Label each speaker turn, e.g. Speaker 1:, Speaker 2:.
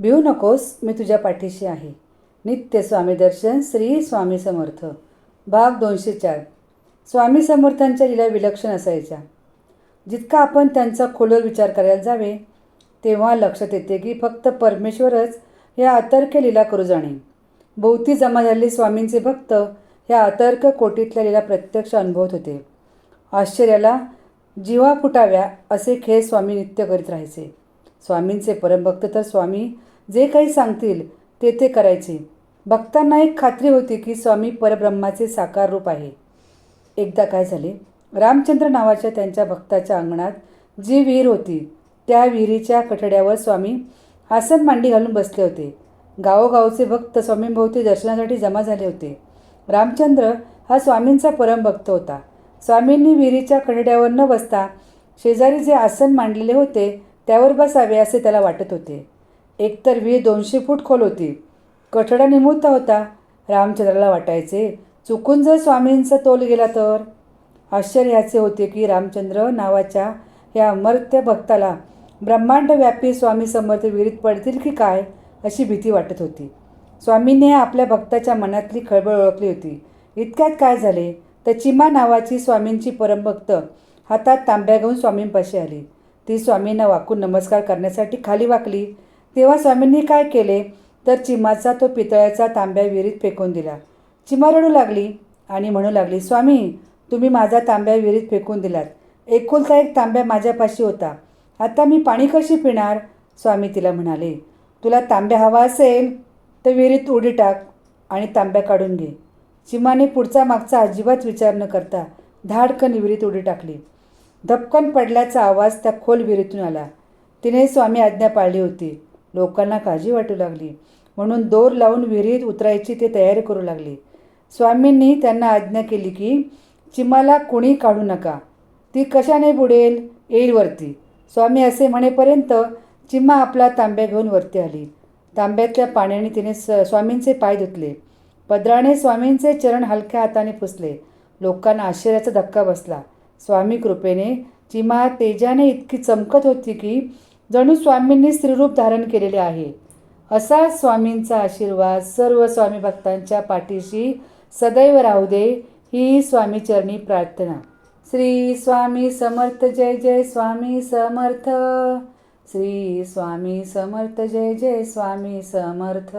Speaker 1: भिऊ नकोस मी तुझ्या पाठीशी आहे. नित्य स्वामी दर्शन श्री स्वामी समर्थ. भाग दोनशे चार. स्वामी समर्थांच्या लीला विलक्षण असायच्या. जितका आपण त्यांचा खोलवर विचार करायला जावे तेव्हा लक्षात येते की फक्त परमेश्वरच या अतर्क लीला करू जाणे. भोवती जमा झालेले स्वामींचे भक्त ह्या अतर्क कोटीतल्या लीला प्रत्यक्ष अनुभवत होते. आश्चर्याला जीवा फुटाव्या असे खेळ स्वामी नित्य करीत राहायचे. स्वामींचे परमभक्त तर स्वामी जे काही सांगतील ते ते करायचे. भक्तांना एक खात्री होती की स्वामी परब्रह्माचे साकार रूप आहे. एकदा काय झाले? रामचंद्र नावाच्या त्यांच्या भक्ताच्या अंगणात जी विहीर होती त्या विहिरीच्या कठड्यावर स्वामी आसन मांडी घालून बसले होते. गावोगावचे भक्त स्वामींभोवती दर्शनासाठी जमा झाले होते. रामचंद्र हा स्वामींचा परमभक्त होता. स्वामींनी विहिरीच्या कठड्यावर न बसता शेजारी जे आसन मांडलेले होते त्यावर बसावे असे त्याला वाटत होते. एकतर विहीर दोनशे फूट खोल होती. कठडा निमुळता होता. रामचंद्राला वाटायचे चुकून जर स्वामींचा तोल गेला तर? आश्चर्य होते की रामचंद्र नावाच्या या अमर्त्य भक्ताला ब्रह्मांडव्यापी स्वामी समर्थ विहिरीत पडतील की काय अशी भीती वाटत होती. स्वामींनी आपल्या भक्ताच्या मनातली खळबळ ओळखली होती. इतक्यात काय झाले? तर चिमा नावाची स्वामींची परमभक्त हातात तांब्या घेऊन स्वामींपाशी आली. ती स्वामींना वाकून नमस्कार करण्यासाठी खाली वाकली. तेव्हा स्वामींनी काय केले? तर चिमाचा तो पितळ्याचा तांब्या विहिरीत फेकून दिला. चिमा रडू लागली आणि म्हणू लागली स्वामी तुम्ही माझा तांब्या विहिरीत फेकून दिलात. एकुलता एक तांब्या माझ्यापाशी होता. आता मी पाणी कशी पिणार? स्वामी तिला म्हणाले तुला तांब्या हवा असेल तर विहिरीत उडी टाक आणि तांब्या काढून घे. चिमाने पुढचा मागचा अजिबात विचार न करता धाडकन विहिरीत उडी टाकली. धपकन पडल्याचा आवाज त्या खोल विहिरीतून आला. तिने स्वामी आज्ञा पाळली होती. लोकांना काळजी वाटू लागली. म्हणून दोर लावून विहिरीत उतरायची ते तयारी करू लागली. स्वामींनी त्यांना आज्ञा केली की चिमाला कुणी काढू नका. ती कशाने बुडेल? येईल वरती. स्वामी असे म्हणेपर्यंत चिम्मा आपला तांब्या घेऊन वरती आली. तांब्यातल्या पाण्याने तिने स स्वामींचे पाय धुतले. पदराने स्वामींचे चरण हलक्या हाताने पुसले. लोकांना आश्चर्याचा धक्का बसला. स्वामी कृपेने चिमा तेजाने इतकी चमकत होती की जणू स्वामींनी स्त्रीरूप धारण केलेले आहे. असा स्वामींचा आशीर्वाद सर्व स्वामी भक्तांच्या पाठीशी सदैव राहू दे ही स्वामीचरणी प्रार्थना. श्री स्वामी समर्थ जय जय स्वामी समर्थ. श्री स्वामी समर्थ जय जय स्वामी समर्थ.